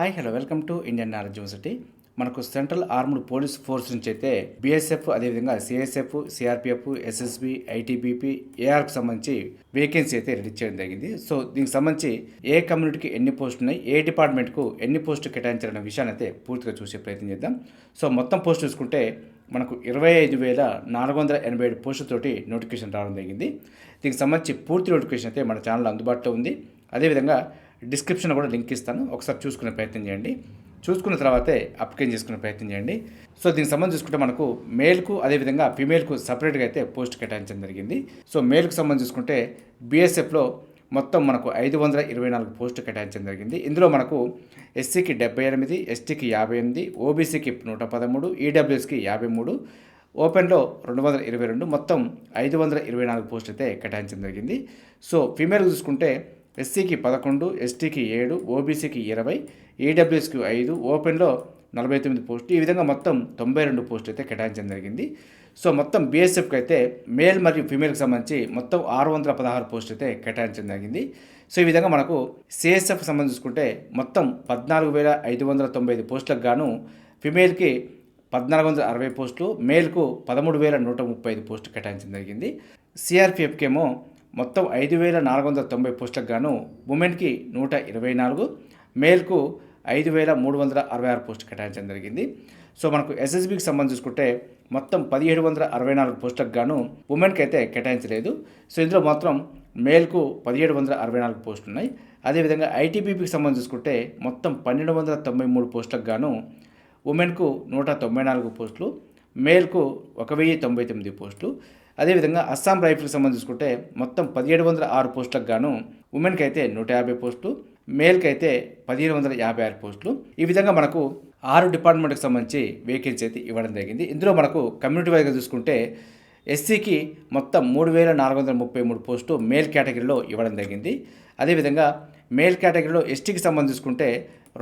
Hi hello welcome to Indian knowledge university. మనకు central armed police force నుంచి అయితే BSF అదేవిధంగా సిఎస్ఎఫ్ సిఆర్పిఎఫ్ ఎస్ఎస్బి ఐటీబీపీ ఏఆర్కి సంబంధించి వేకెన్సీ అయితే రిలీజ్ చేయడం జరిగింది. సో దీనికి సంబంధించి ఏ కమ్యూనిటీకి ఎన్ని పోస్టులు ఉన్నాయి ఏ డిపార్ట్మెంట్కు ఎన్ని పోస్టులు కేటాయించాలనే విషయాన్ని అయితే పూర్తిగా చూసే ప్రయత్నం చేద్దాం. సో మొత్తం పోస్ట్ చూసుకుంటే మనకు ఇరవై ఐదు వేల నాలుగు వందల ఎనభై ఏడు పోస్టులతోటి నోటిఫికేషన్ రావడం జరిగింది. దీనికి సంబంధించి పూర్తి నోటిఫికేషన్ అయితే మన ఛానల్ అందుబాటులో ఉంది. అదేవిధంగా డిస్క్రిప్షన్ కూడా లింక్ ఇస్తాను. ఒకసారి చూసుకునే ప్రయత్నం చేయండి. చూసుకున్న తర్వాతే అప్లికేషన్ చేసుకునే ప్రయత్నం చేయండి. సో దీనికి సంబంధించి చూసుకుంటే మనకు మేల్కు అదేవిధంగా ఫీమేల్కు సపరేట్గా అయితే పోస్ట్ కేటాయించడం జరిగింది. సో మేల్కు సంబంధించి చూసుకుంటే బీఎస్ఎఫ్లో మొత్తం మనకు ఐదు వందల ఇరవై నాలుగు పోస్టు కేటాయించడం జరిగింది. ఇందులో మనకు ఎస్సీకి డెబ్బై ఎనిమిది ఎస్టీకి యాభై ఎనిమిది ఓబీసీకి నూట పదమూడు ఈడబ్ల్యూఎస్కి యాభై మూడు ఓపెన్లో రెండు వందల ఇరవై రెండు మొత్తం ఐదు వందల ఇరవై నాలుగు పోస్టులు అయితే కేటాయించడం జరిగింది. సో ఫీమేల్ చూసుకుంటే ఎస్సీకి పదకొండు ఎస్టీకి ఏడు ఓబీసీకి ఇరవై ఈడబ్ల్యూఎస్కి ఐదు ఓపెన్లో నలభై తొమ్మిది పోస్టులు. ఈ విధంగా మొత్తం తొంభై రెండు పోస్టులు అయితే కేటాయించడం జరిగింది. సో మొత్తం బీఎస్ఎఫ్కి అయితే మేల్ మరియు ఫీమేల్కి సంబంధించి మొత్తం ఆరు వందల పదహారు పోస్టులు అయితే కేటాయించడం జరిగింది. సో ఈ విధంగా మనకు సిఎస్ఎఫ్ సంబంధించుకుంటే మొత్తం పద్నాలుగు వేల ఐదు వందల తొంభై ఐదు పోస్టులకు గాను ఫిమేల్కి పద్నాలుగు వందల అరవై పోస్టులు మేల్కు పదమూడు వేల నూట ముప్పై ఐదు పోస్టులు కేటాయించడం జరిగింది. సిఆర్పిఎఫ్కేమో మొత్తం ఐదు వేల నాలుగు వందల తొంభై పోస్టులకు గాను ఉమెన్కి నూట ఇరవై నాలుగు మేల్కు ఐదు వేల మూడు వందల అరవై ఆరు పోస్టు కేటాయించడం జరిగింది. సో మనకు ఎస్ఎస్బికి సంబంధించి చూసుకుంటే మొత్తం పదిహేడు వందల అరవై నాలుగు పోస్టులకు గాను ఉమెన్కి అయితే కేటాయించలేదు. సో ఇందులో మాత్రం మేల్కు పదిహేడు వందల అరవై నాలుగు పోస్టులు ఉన్నాయి అదేవిధంగా ఐటీబీపీకి సంబంధించి చూసుకుంటే మొత్తం పన్నెండు వందల తొంభై మూడు పోస్టులకు గాను ఉమెన్కు నూట తొంభై నాలుగు పోస్టులు మేల్కు ఒక వెయ్యి తొంభై తొమ్మిది పోస్టులు అదేవిధంగా అస్సాం రైఫిల్కి సంబంధించి చూసుకుంటే మొత్తం పదిహేడు వందల ఆరు పోస్టులకు గాను ఉమెన్కి అయితే నూట యాభై పోస్టులు మేల్కి అయితే పదిహేను వందల యాభై ఆరు పోస్టులు. ఈ విధంగా మనకు ఆరు డిపార్ట్మెంట్కి సంబంధించి వేకెన్సీ అయితే ఇవ్వడం జరిగింది. ఇందులో మనకు కమ్యూనిటీ వైజ్గా చూసుకుంటే ఎస్సీకి మొత్తం మూడు వేల నాలుగు వందల ముప్పై మూడు పోస్టు మేల్ కేటగిరీలో ఇవ్వడం జరిగింది. అదేవిధంగా మేల్ కేటగిరీలో ఎస్టీకి సంబంధించుకుంటే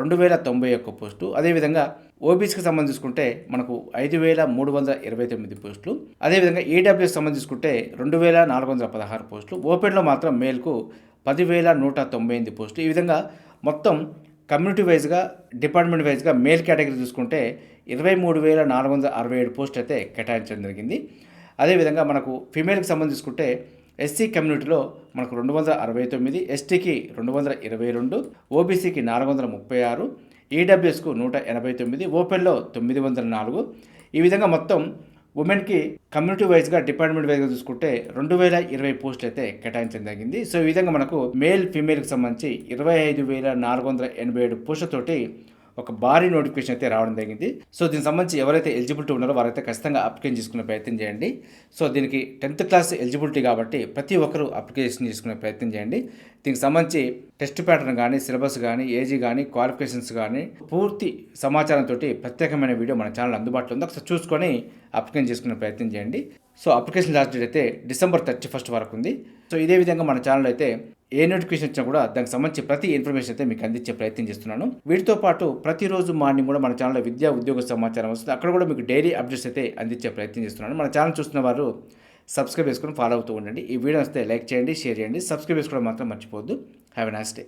రెండు వేల తొంభై ఒక్క పోస్టు అదేవిధంగా ఓబీసీకి సంబంధించుకుంటే మనకు ఐదు వేల మూడు వందల ఇరవై తొమ్మిది పోస్టులు అదేవిధంగా ఈడబ్ల్యూఎస్ సంబంధించుకుంటే రెండు వేల నాలుగు వందల పదహారు పోస్టులు. ఓపెన్లో మాత్రం మేల్కు పదివేల నూట తొంభై ఎనిమిది పోస్టులు. ఈ విధంగా మొత్తం కమ్యూనిటీ వైజ్గా డిపార్ట్మెంట్ వైజ్గా మేల్ కేటగిరీ చూసుకుంటే ఇరవై మూడు వేల నాలుగు వందల అరవై ఏడు పోస్టులు అయితే కేటాయించడం జరిగింది. అదేవిధంగా మనకు ఫిమేల్కి సంబంధించుకుంటే ఎస్సీ కమ్యూనిటీలో మనకు రెండు వందల అరవై తొమ్మిది ఎస్టీకి రెండు వందల ఇరవై రెండు ఓబీసీకి నాలుగు వందల ముప్పై ఆరు ఈడబ్ల్యూఎస్కు నూట ఎనభై తొమ్మిది ఓపెన్లో తొమ్మిది వందల నాలుగు. ఈ విధంగా మొత్తం ఉమెన్కి కమ్యూనిటీ వైజ్గా డిపార్ట్మెంట్ వైజ్గా చూసుకుంటే రెండు వేల ఇరవై పోస్టులు అయితే కేటాయించడం జరిగింది. సో ఈ విధంగా మనకు మేల్ ఫీమేల్కి సంబంధించి ఇరవై ఐదు వేల నాలుగు వందల ఎనభై ఏడు పోస్టులతోటి ఒక భారీ నోటిఫికేషన్ అయితే రావడం జరిగింది. సో దీనికి సంబంధించి ఎవరైతే ఎలిజిబిలిటీ ఉన్నారో వారైతే ఖచ్చితంగా అప్లికేషన్ చేసుకునే ప్రయత్నం చేయండి. సో దీనికి టెన్త్ క్లాస్ ఎలిజిబిలిటీ కాబట్టి ప్రతి ఒక్కరూ అప్లికేషన్ చేసుకునే ప్రయత్నం చేయండి. దీనికి సంబంధించి టెస్ట్ ప్యాటర్న్ కానీ సిలబస్ కానీ ఏజీ కానీ క్వాలిఫికేషన్స్ కానీ పూర్తి సమాచారంతో ప్రత్యేకమైన వీడియో మన ఛానల్ అందుబాటులో ఉంది. ఒకసారి చూసుకొని అప్లికేషన్ చేసుకునే ప్రయత్నం చేయండి. సో అప్లికేషన్ లాస్ట్ డేట్ అయితే డిసెంబర్ థర్టీ ఫస్ట్ వరకు ఉంది. సో ఇదే విధంగా మన ఛానల్ అయితే ఏ నోటిఫికేషన్ వచ్చినా కూడా దానికి సంబంధించి ప్రతి ఇన్ఫర్మేషన్ అయితే మీకు అందించే ప్రయత్నం చేస్తున్నాను. వీటితో పాటు ప్రతిరోజు మార్నింగ్ కూడా మన ఛానల్లో విద్యా ఉద్యోగ సమాచారం వస్తుంది. అక్కడ కూడా మీకు డైలీ అప్డేట్స్ అయితే అందించే ప్రయత్నం చేస్తున్నాను. మన ఛానల్ చూస్తున్న వారు సబ్స్క్రైబ్ చేసుకొని ఫాలో అవుతూ ఉండండి. ఈ వీడియో వస్తే లైక్ చేయండి షేర్ చేయండి. సబ్స్క్రైబ్ చేసుకోవడం మాత్రం మర్చిపోవద్దు. Have a nice day